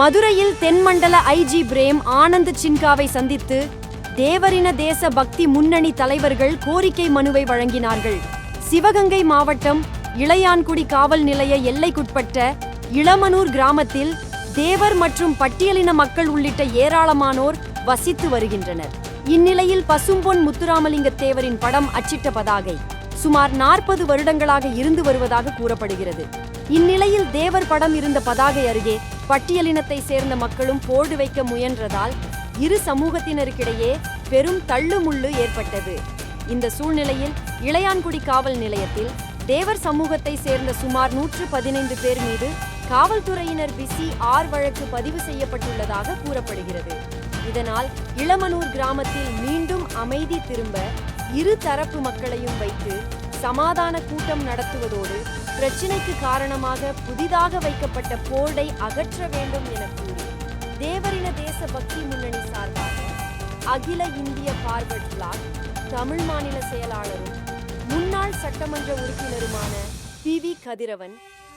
மதுரையில் தென்மண்டல ஐஜி பிரேம் ஆனந்த் சின்காவை சந்தித்து தேவரின தேச பக்தி முன்னணி தலைவர்கள் கோரிக்கை மனுவை வழங்கினார்கள். சிவகங்கை மாவட்டம் இளையான்குடி காவல் நிலைய எல்லைக்குட்பட்ட இளமனூர் கிராமத்தில் தேவர் மற்றும் பட்டியலின மக்கள் உள்ளிட்ட ஏராளமானோர் வசித்து வருகின்றனர். இந்நிலையில் பசும்பொன் முத்துராமலிங்க தேவரின் படம் அச்சிட்ட பதாகை சுமார் நாற்பது வருடங்களாக இருந்து வருவதாக கூறப்படுகிறது. இந்நிலையில் தேவர் படம் இருந்த பதாகை அருகே பட்டியலினத்தை சேர்ந்த மக்களும் போர்டு வைக்க முயன்றதால் இரு சமூகத்தினருக்கிடையே பெரும் தள்ளுமுள்ளு ஏற்பட்டது. இந்த சூழ்நிலையில் இளையான்குடி காவல் நிலையத்தில் தேவர் சமூகத்தை சேர்ந்த சுமார் நூற்று பதினைந்து பேர் மீது காவல்துறையினர் பிசி ஆர் வழக்கு பதிவு செய்யப்பட்டுள்ளதாக கூறப்படுகிறது. இதனால் இளமனூர் கிராமத்தில் மீண்டும் அமைதி திரும்ப இரு தரப்பு மக்களையும் வைத்து சமாதான கூட்டம் நடத்துவதோடு பிரச்சினைக்கு காரணமாக புதிதாக வைக்கப்பட்ட போர்டை அகற்ற வேண்டும் என கூறி தேவரின தேச பக்தி முன்னணி சார்பாக அகில இந்திய பார்வர்ட் பிளாக் தமிழ் மாநில செயலாளரும் முன்னாள் சட்டமன்ற உறுப்பினருமான பி. வி. கதிரவன்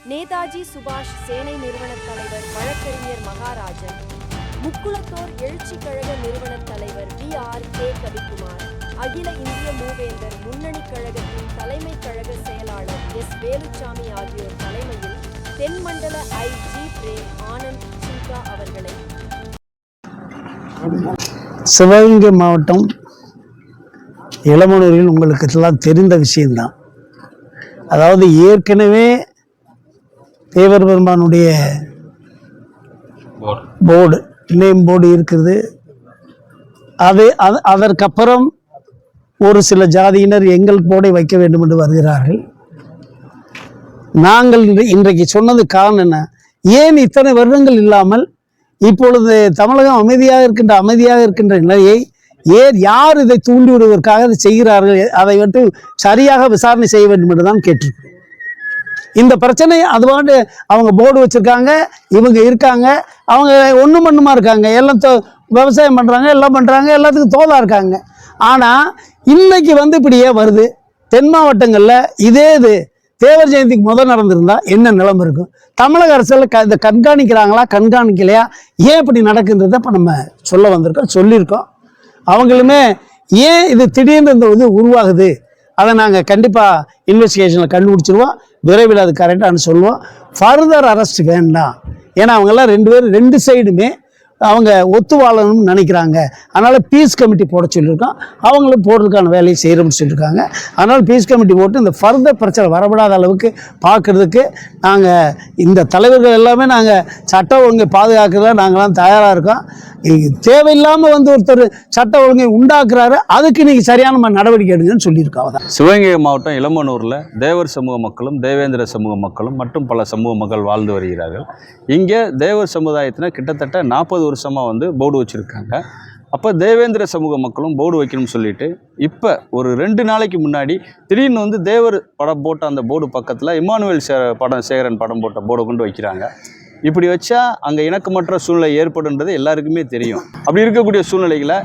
நேதாஜி சுபாஷ் சேனை நிறுவன தலைவர் வழக்கறிஞர் மகாராஜன் முக்குளத்தோர் எழுச்சி கழக நிறுவன தலைவர் வி. ஆர். கே. கவிக்குமார் அகில இந்திய மூவேந்தர் முன்னணி கழகத்தின் தலைமை கழக செயலாளர் எஸ். வேலுச்சாமி ஆகியோர் தலைமையில் தென்மண்டல ஐ. ஜி. பிரேம் ஆனந்த் சின்கா அவர்களை சிவகங்கை மாவட்டம் இளமனூரில் உங்களுக்கு எல்லாம் தெரிந்த விஷயம்தான். அதாவது ஏற்கனவே தேவர் பெருமானுடைய போர்டு நேம் போர்டு இருக்குது அது அது அதற்கப்புறம் ஒரு சில ஜாதியினர் எங்கள் போடை வைக்க வேண்டும் என்று வருகிறார்கள். நாங்கள் இன்றைக்கு சொன்னது காரணம் என்ன? ஏன் இத்தனை வருடங்கள் இல்லாமல் இப்பொழுது தமிழகம் அமைதியாக இருக்கின்ற அமைதியாக இருக்கின்ற நிலையை ஏன் யார் இதை தூண்டி விடுவதற்காக செய்கிறார்கள்? அதை வந்து சரியாக விசாரணை செய்ய வேண்டும் என்று தான் கேட்டிருக்கிறோம். இந்த பிரச்சனை அதுபாட்டு அவங்க போர்டு வச்சுருக்காங்க இவங்க இருக்காங்க அவங்க ஒன்றும் பண்ணுமா இருக்காங்க? எல்லாம் தோ- விவசாயம் பண்ணுறாங்க எல்லாம் பண்ணுறாங்க எல்லாத்துக்கும் தோதா இருக்காங்க. ஆனால் இன்னைக்கு வந்து இப்படியே வருது. தென் மாவட்டங்களில் இதே இது. தேவர் ஜெயந்திக்கு முதல் நடந்திருந்தா என்ன நிலைமை இருக்கும்? தமிழக அரசில் க இதை கண்காணிக்கிறாங்களா கண்காணிக்கலையா? ஏன் இப்படி நடக்குன்றதை இப்போ நம்ம சொல்ல வந்திருக்கோம் சொல்லியிருக்கோம். அவங்களுமே ஏன் இது திடீர்னு இந்த இது உருவாகுது? அதை நாங்கள் கண்டிப்பாக இன்வெஸ்டிகேஷனில் கண்டுபிடிச்சிருவோம். விரைவில் அது கரெக்டானு சொல்லுவோம். ஃபர்தர் அரெஸ்ட் வேண்டாம். ஏன்னா அவங்கெல்லாம் ரெண்டு பேரும் ரெண்டு சைடுமே அவங்க ஒத்து வாழணும்னு நினைக்கிறாங்க. அதனால் பீஸ் கமிட்டி போட சொல்லியிருக்கோம் அவங்களும் போடுறதுக்கான வேலையை செய்கிறோம்னு சொல்லியிருக்காங்க. அதனால் பீஸ் கமிட்டி போட்டு இந்த ஃபர்தர் பிரச்சனை வரப்படாத அளவுக்கு பார்க்குறதுக்கு நாங்கள் இந்த தலைவர்கள் எல்லாமே நாங்கள் சட்ட ஒழுங்கை பாதுகாக்கிறதுல நாங்களாம் தயாராக இருக்கோம். தேவையில்லாமல் வந்து ஒருத்தர் சட்ட ஒழுங்கை உண்டாக்குறாரு. அதுக்கு நீங்கள் சரியான நடவடிக்கை எடுங்கன்னு சொல்லியிருக்கோம் சிவகங்கை மாவட்டம் இளமனூரில் தேவர் சமூக மக்களும் தேவேந்திர சமூக மக்களும் மற்றும் பல சமூக மக்கள் வாழ்ந்து வருகிறார்கள். இங்கே தேவர் சமுதாயத்தினர் கிட்டத்தட்ட நாற்பது வருஷமாக வந்து போர்டு வச்சுருக்காங்க. அப்போ தேவேந்திர சமூக மக்களும் போர்டு வைக்கணும்னு சொல்லிட்டு இப்போ ஒரு ரெண்டு நாளைக்கு முன்னாடி திடீர்னு வந்து தேவர் படம் போட்ட அந்த போர்டு பக்கத்தில் இமானுவேல் சே படம் சேகரன் படம் போட்ட போர்டை கொண்டு வைக்கிறாங்க. இப்படி வச்சா அங்கே இணக்கமற்ற சூழ்நிலை ஏற்படுன்றது எல்லாருக்குமே தெரியும். அப்படி இருக்கக்கூடிய சூழ்நிலைகளை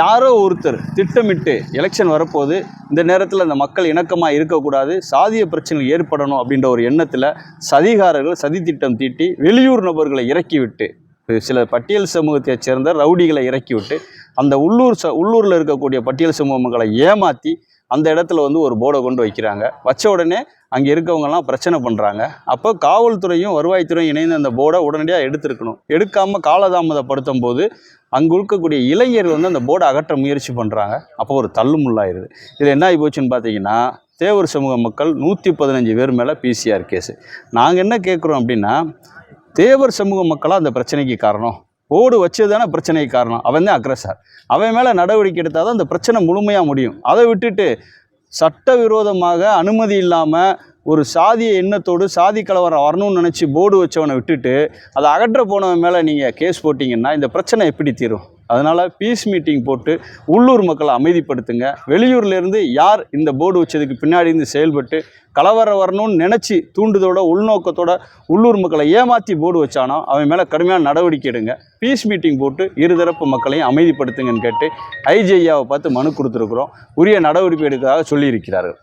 யாரோ ஒருத்தர் திட்டமிட்டு எலெக்ஷன் வரப்போது இந்த நேரத்தில் அந்த மக்கள் இணக்கமாக இருக்கக்கூடாது சாதிய பிரச்சனைகள் ஏற்படணும் அப்படின்ற ஒரு எண்ணத்தில் சதிகாரர்கள் சதி திட்டம் தீட்டி வெளியூர் நபர்களை இறக்கிவிட்டு சில பட்டியல் சமூகத்தைச் சேர்ந்த ரவுடிகளை இறக்கி விட்டு அந்த உள்ளூர் ச உள்ளூரில் இருக்கக்கூடிய பட்டியல் சமூக மக்களை ஏமாற்றி அந்த இடத்துல வந்து ஒரு போர்டை கொண்டு வைக்கிறாங்க. வச்ச உடனே அங்கே இருக்கவங்கலாம் பிரச்சனை பண்ணுறாங்க அப்போ காவல்துறையும் வருவாய்த்துறையும் இணைந்து அந்த போர்டை உடனடியாக எடுத்திருக்கணும். எடுக்காமல் காலதாமதப்படுத்தும் போது அங்கே இருக்கக்கூடிய இளைஞர் வந்து அந்த போர்டை அகற்ற முயற்சி பண்ணுறாங்க அப்போ ஒரு தள்ளுமுள்ளாயிருது இது என்ன ஆகி போச்சுன்னு பார்த்தீங்கன்னா தேவர் சமூக மக்கள் நூற்றி பதினஞ்சு பேர் மேலே பிசிஆர் கேஸு நாங்கள் என்ன கேட்குறோம் அப்படின்னா தேவர் சமூக மக்களாக அந்த பிரச்சனைக்கு காரணம்? ஓடு வச்சது தானே பிரச்சனைக்கு காரணம்? அவன் தான் அக்ரஸார் அவன் மேலே நடவடிக்கை எடுத்தால் தான் அந்த பிரச்சனை முழுமையாக முடியும். அதை விட்டுட்டு சட்டவிரோதமாக அனுமதி இல்லாமல் ஒரு சாதிய எண்ணத்தோடு சாதி கலவரம் வரணும்னு நினச்சி போர்டு வச்சவனை விட்டுட்டு அதை அகற்ற போனவன் மேலே நீங்கள் கேஸ் போட்டிங்கன்னா இந்த பிரச்சனை எப்படி தீரும்? அதனால் பீஸ் மீட்டிங் போட்டு உள்ளூர் மக்களை அமைதிப்படுத்துங்க. வெளியூர்லேருந்து யார் இந்த போர்டு வச்சதுக்கு பின்னாடி இருந்து செயல்பட்டு கலவரம் வரணும்னு நினச்சி தூண்டுதோட உள்நோக்கத்தோட உள்ளூர் மக்களை ஏமாற்றி போர்டு வச்சானோ அவன் மேலே கடுமையான நடவடிக்கை எடுங்க. பீஸ் மீட்டிங் போட்டு இருதரப்பு மக்களையும் அமைதிப்படுத்துங்கன்னு கேட்டு ஐஜிஐயாவை பார்த்து மனு கொடுத்துருக்குறோம். உரிய நடவடிக்கை எடுக்கிறதாக சொல்லியிருக்கிறார்கள்.